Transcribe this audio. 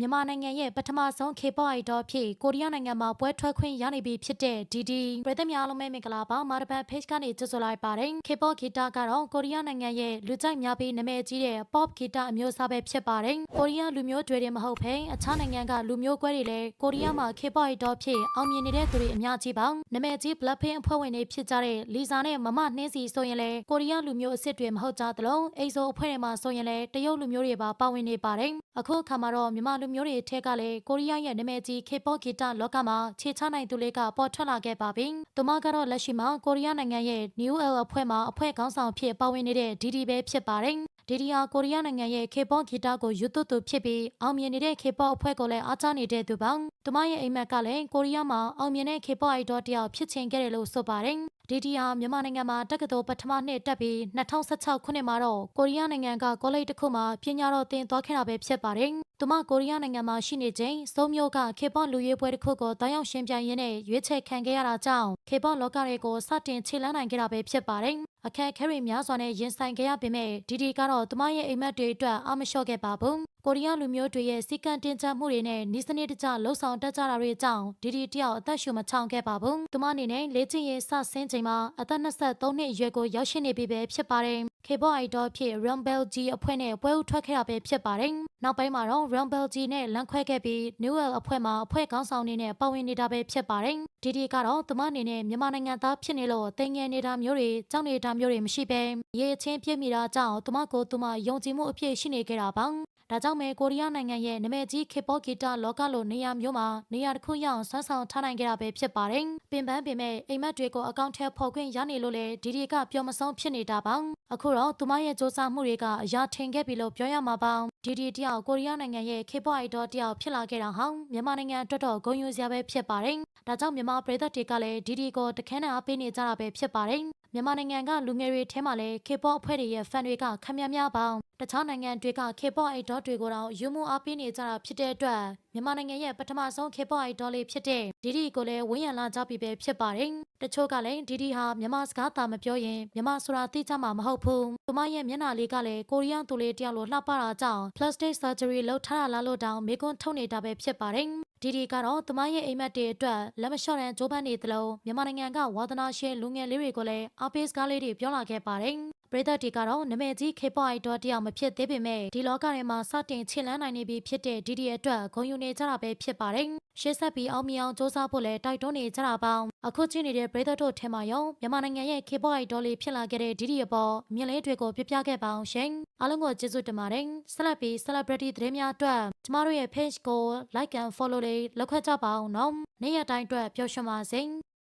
မြန်မာနိုင်ငံရဲ့ပထမဆုံး K-pop idol ဖြစ်ကိုရီးယားနိုင်ငံမှာပွဲထွက်ခွင့်ရနေပြီဖြစ်တဲ့ DD ပြည်သက်များအားလုံးပဲမင်္ဂလာပါမာရဘန် page ကနေကြိုဆိုလိုက်ပါတယ် K-pop ဂီတကတော့ကိုရီးယားနိုင်ငံရဲ့လူကြိုက်များပြီးနာမည်ကြီးတဲ့ pop ဂီတအမျိုးအစားပဲဖြစ်ပါတယ်ကိုရီးယားလူမျိုးတွေတွေမဟုတ်ဘဲအခြားနိုင်ငံကလူမျိုးကွဲတွေလည်းကိုရီးယားမှာ K-pop idol ဖြစ်အောင်မြင်နေတဲ့သူတွေအများကြီးပါနာမည်ကြီး Blackpink အဖွဲ့ဝင်တွေဖြစ်ကြတဲ့လီဇာနဲ့မမနှင်းစီဆိုရင်လည်းကိုရီးယားလူမျိုးအစ်စ်တွေမဟုတ်ကြသလိုအိဆိုအဖွဲ့တွေမှာဆိုရင်လည်းတရုတ်လူမျိုးတွေပါပါဝင်နေပါတယ်အခုအခါမှာတော့မြန်မာလူမျိုးတွေထဲကလည်းကိုရီးယားရဲ့နာမည်ကြီး K-pop ဂီတလောကမှာခြေချနိုင်သူလေးကပေါ်ထွက်လာခဲ့ပါပြီ။သူမကတော့လက်ရှိမှာကိုရီးယားနိုင်ငံရဲ့ New L အဖွဲ့မှာအဖွဲ့ခေါင်းဆောင်ဖြစ်ပါဝင်နေတဲ့ DD ပဲဖြစ်ပါတယ်။ဒီဒီဟာကိုရီးယားနိုင်ငံရဲ့ K-pop ဂီတကိုယူသွသူဖြစ်ပြီးအောင်မြင်နေတဲ့ K-pop အဖွဲ့ကိုလည်းအားချနေတဲ့သူပါ။သူမရဲ့အိမ်မက်ကလည်းကိုရီးယားမှာအောင်မြင်တဲ့ K-pop idol တယောက်ဖြစ်ချင်ခဲ့တယ်လို့ဆိုပါတယ်။ဒီဒီဟာမြန်မာနိုင်ငံမှာတက္ကသိုလ်ပထမနှစ်တက်ပြီး2016ခုနှစ်မှာတော့ကိုရီးယားနိုင်ငံကကောလိပ်တစ်ခုမှာပညာတော်သင်သွားခဲ့တာပဲဖြစ်ပါတယ်။ သူမကိုရီးယားနိုင်ငံမှာရှိနေချိန်စုံမျိုးက K-pop လူရွေးပွဲတစ်ခုကိုတောင်းရောက်ရှင်ပြိုင်ရင်းနဲ့ရွေးချယ်ခံခဲ့ရတာကြောင့် K-pop လောကတွေကိုစတင်ခြေလှမ်းနိုင်ခဲ့တာပဲဖြစ်ပါတယ်။အခက်အခဲတွေများစွာနဲ့ရင်ဆိုင်ခဲ့ရပေမဲ့ဒီဒီကတော့သူမရဲ့အိမ်မက်တွေအတွက်အားမလျှော့ခဲ့ပါဘူး။ကိုရီးယားလူမျိုးတွေရဲ့စီကံတင်ကြမှုတွေနဲ့ဤစနစ်တကျလှုပ်ဆောင်တက်ကြတာတွေကြောင့်ဒီဒီတယောက်အသက်ရှူမချောင်ခဲ့ပါဘူး။သူမအနေနဲ့လေ့ကျင့်ရေးစဆင်းချိန်မှာအသက်23နှစ်အရွယ်ကိုရောက်ရှိနေပြီပဲဖြစ်ပါတယ်။ K-pop idol ဖြစ် Rumble G အဖွဲ့နဲ့ပွဲဥထွက်ခဲ့တာပဲဖြစ်ပါတယ်။ နောက်ပိုင်းမှာတော့ Rumble G နဲ့လမ်းခွဲခဲ့ပြီး New L အဖွဲ့မှာအဖွဲ့ခေါင်းဆောင်အနေနဲ့ပါဝင်နေတာပဲဖြစ်ပါတယ်။ဒီဒီကတော့သူမအနေနဲ့မြန်မာနိုင်ငံသားဖြစ်နေလို့တင်ငယ်နေတာမျိုးတွေကြောက်နေတာမျိုးတွေမရှိဘဲရေချင်းပြည့်မိတာကြောင့်သူမကိုသူမယုံကြည်မှုအပြည့်ရှိနေခဲ့တာပါ။ဒါကြောင့်မဲကိုရီးယားနိုင်ငံရဲ့နာမည်ကြီး K-pop ဂီတလောကလိုနေရာမျိုးမှာနေရာတစ်ခုရအောင်ဆွမ်းဆောင်ထားနိုင်ခဲ့တာပဲဖြစ်ပါတယ်။ပင်ပန်းပင်မဲ့အိမ်မက်တွေကိုအကောင့်ထဲပေါ်ခွင့်ရနေလို့လေဒီဒီကပျော်မဆုံးဖြစ်နေတာပါ။အခုတော့သူမရဲ့စ조사မှုတွေကအရာထင်ခဲ့ပြီလို့ပြောရမှာပါ။ဒီဒီတယောက်ကိုရီးယားနိုင်ငံရဲ့ K-pop idol တယောက်ဖြစ်လာခဲ့တာဟောင်းမြန်မာနိုင်ငံအတွက်တော့ဂုဏ်ယူစရာပဲဖြစ်ပါတယ်။ဒါကြောင့်မြန်မာပြည်သက်တွေကလည်းဒီဒီကိုတခန်းနဲ့အားပေးနေကြတာပဲဖြစ်ပါတယ်။မြန်မာနိုင်ငံကလူငယ်တွေထဲမှာလည်း K-pop အဖွဲ့တွေရဲ့ fan တွေကခမ်းများများပေါင်းတခြားနိုင်ငံတွေက K-pop idol တွေကိုတော့ယူမှုအားပေးနေကြတာဖြစ်တဲ့အတွက်မြန်မာနိုင်ငံရဲ့ပထမဆုံး K-pop idol လေးဖြစ်တဲ့ဒီဒီကိုလည်းဝန်းရံလာကြပြီပဲဖြစ်ပါတယ်။ တချို့ကလည်းဒီဒီဟာမြန်မာစကားသာမပြောရင်မြန်မာဆိုတာသိကြမှာမဟုတ်ဘူး။သူမရဲ့မျက်နှာလေးကလည်းကိုရီးယားသူလေးတယောက်လိုလှပတာကြောင့် plastic surgery လုပ်ထားတာလားလို့တောင်မေကွန်းထုတ်နေတာပဲဖြစ်ပါတယ်။ဒီဒီကတော့သူမရဲ့အိမ်မက်တွေအတွက်လက်မလျှော့တဲ့ကြိုးပမ်းနေသလိုမြန်မာနိုင်ငံကဝါသနာရှင်လူငယ်လေးတွေကိုလည်းအားပေးစကားလေးတွေပြောလာခဲ့ပါတယ်ပရိသတ်တွေကတော့နမဲကြီး K-pop idol တယောက်မဖြစ်သေးပေမဲ့ဒီလောကထဲမှာစတင်ခြေလန်းနိုင်နေပြီဖြစ်တဲ့ဒီဒီအတွက်ဂုဏ်ယူနေကြတာပဲဖြစ်ပါတယ်။ ရှေ့ဆက်ပြီးအောင်မြင်အောင်စ조사ဖို့လည်းတိုက်တွန်းနေကြတာပါ။အခုချင်းနေတဲ့ပရိသတ်တို့ထဲမှာရောမြန်မာနိုင်ငံရဲ့ K-pop idol လေးဖြစ်လာခဲ့တဲ့ဒီဒီအပေါ်မြင်လေးတွေကိုပြပြခဲ့ပါအောင်ရှင်။အားလုံးကိုကျေးဇူးတင်ပါတယ်။ဆက်လက်ပြီး celebrity သတင်းများအတွက်ကျမတို့ရဲ့ page ကို like and follow လေးလုပ်ခတ်ကြပါအောင်နော်။နေ့ရက်တိုင်းအတွက်ပျော်ရွှင်ပါစေ။